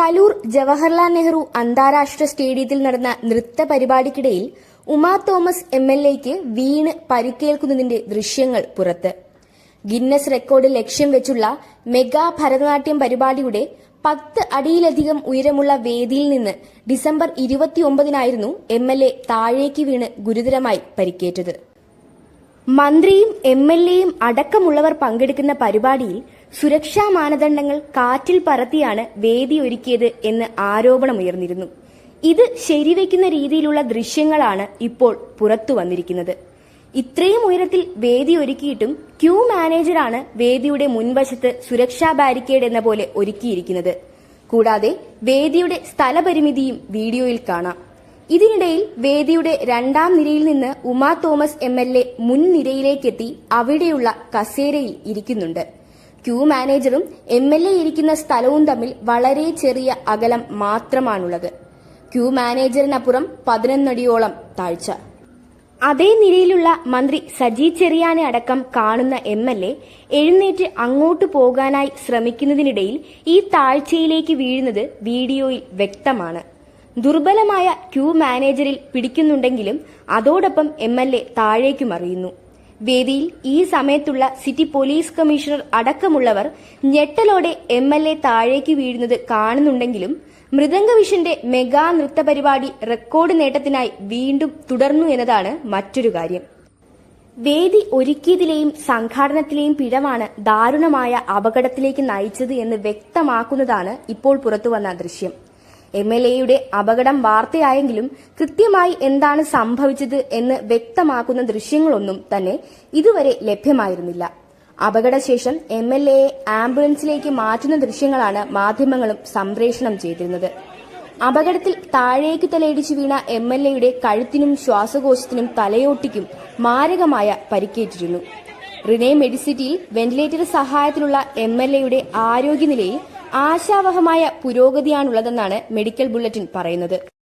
കലൂർ ജവഹർലാൽ നെഹ്റു അന്താരാഷ്ട്ര സ്റ്റേഡിയത്തിൽ നടന്ന നൃത്ത പരിപാടിക്കിടയിൽ ഉമാ തോമസ് എം എൽ എക്ക് വീണ് പരിക്കേൽക്കുന്നതിന്റെ ദൃശ്യങ്ങൾ പുറത്ത്. ഗിന്നസ് റെക്കോർഡ് ലക്ഷ്യം വെച്ചുള്ള മെഗാ ഭരതനാട്യം പരിപാടിയുടെ പത്ത് അടിയിലധികം ഉയരമുള്ള വേദിയിൽ നിന്ന് ഡിസംബർ ഇരുപത്തിയൊമ്പതിനായിരുന്നു എം എൽ എ താഴേക്ക് വീണ് ഗുരുതരമായി പരിക്കേറ്റത്. മന്ത്രിയും എം എൽ എയും അടക്കമുള്ളവർ പങ്കെടുക്കുന്ന പരിപാടിയിൽ സുരക്ഷാ മാനദണ്ഡങ്ങൾ കാറ്റിൽ പറത്തിയാണ് വേദി ഒരുക്കിയത് എന്ന് ആരോപണമുയർന്നിരുന്നു. ഇത് ശരിവെക്കുന്ന രീതിയിലുള്ള ദൃശ്യങ്ങളാണ് ഇപ്പോൾ പുറത്തു വന്നിരിക്കുന്നത്. ഇത്രയും ഉയരത്തിൽ വേദി ഒരുക്കിയിട്ടും ക്യൂ മാനേജറാണ് വേദിയുടെ മുൻവശത്ത് സുരക്ഷാ ബാരിക്കേഡ് എന്ന പോലെ ഒരുക്കിയിരിക്കുന്നത്. കൂടാതെ വേദിയുടെ സ്ഥലപരിമിതിയും വീഡിയോയിൽ കാണാം. ഇതിനിടയിൽ വേദിയുടെ രണ്ടാം നിരയിൽ നിന്ന് Uma Thomas M L A മുൻനിരയിലേക്കെത്തി അവിടെയുള്ള കസേരയിൽ ഇരിക്കുന്നുണ്ട്. ക്യൂ മാനേജറും എം എൽ എ ഇരിക്കുന്ന സ്ഥലവും തമ്മിൽ വളരെ ചെറിയ അകലം മാത്രമാണുള്ളത്. ക്യൂ മാനേജറിനപ്പുറം പതിനൊന്നടിയോളം താഴ്ച. അതേ നിലയിലുള്ള മന്ത്രി സജി ചെറിയാനെ അടക്കം കാണുന്ന എം എൽ എ എഴുന്നേറ്റ് അങ്ങോട്ട് പോകാനായി ശ്രമിക്കുന്നതിനിടയിൽ ഈ താഴ്ചയിലേക്ക് വീഴുന്നത് വീഡിയോയിൽ വ്യക്തമാണ്. ദുർബലമായ ക്യൂ മാനേജറിൽ പിടിക്കുന്നുണ്ടെങ്കിലും അതോടൊപ്പം എം എൽ എ താഴേക്കും അറിയുന്നു. വേദിയിൽ ഈ സമയത്തുള്ള സിറ്റി പോലീസ് കമ്മീഷണർ അടക്കമുള്ളവർ ഞെട്ടലോടെ എം എൽ എ താഴേക്ക് വീഴുന്നത് കാണുന്നുണ്ടെങ്കിലും മൃദംഗവിഷന്റെ മെഗാ നൃത്ത പരിപാടി റെക്കോർഡ് നേട്ടത്തിനായി വീണ്ടും തുടർന്നു എന്നതാണ് മറ്റൊരു കാര്യം. വേദി ഒരുക്കിയതിലെയും സംഘാടനത്തിലെയും പിഴവാണ് ദാരുണമായ അപകടത്തിലേക്ക് നയിച്ചത് എന്ന് വ്യക്തമാക്കുന്നതാണ് ഇപ്പോൾ പുറത്തുവന്ന ദൃശ്യം. എം എൽ എയുടെ അപകടം വാർത്തയായെങ്കിലും കൃത്യമായി എന്താണ് സംഭവിച്ചത് എന്ന് വ്യക്തമാക്കുന്ന ദൃശ്യങ്ങളൊന്നും തന്നെ ഇതുവരെ ലഭ്യമായിരുന്നില്ല. അപകടശേഷം എം എൽ ആംബുലൻസിലേക്ക് മാറ്റുന്ന ദൃശ്യങ്ങളാണ് മാധ്യമങ്ങളും സംപ്രേഷണം ചെയ്തിരുന്നത്. അപകടത്തിൽ താഴേക്ക് തലയിടിച്ചു വീണ എം എൽ എയുടെ കഴുത്തിനും ശ്വാസകോശത്തിനും തലയോട്ടിക്കും മാരകമായ പരിക്കേറ്റിരുന്നു. റിനെ മെഡിസിറ്റിയിൽ വെന്റിലേറ്റർ സഹായത്തിലുള്ള എം എൽ എയുടെ ആരോഗ്യനിലയിൽ ആശാവഹമായ പുരോഗതിയാണുള്ളതെന്നാണ് മെഡിക്കൽ ബുള്ളറ്റിൻ പറയുന്നത്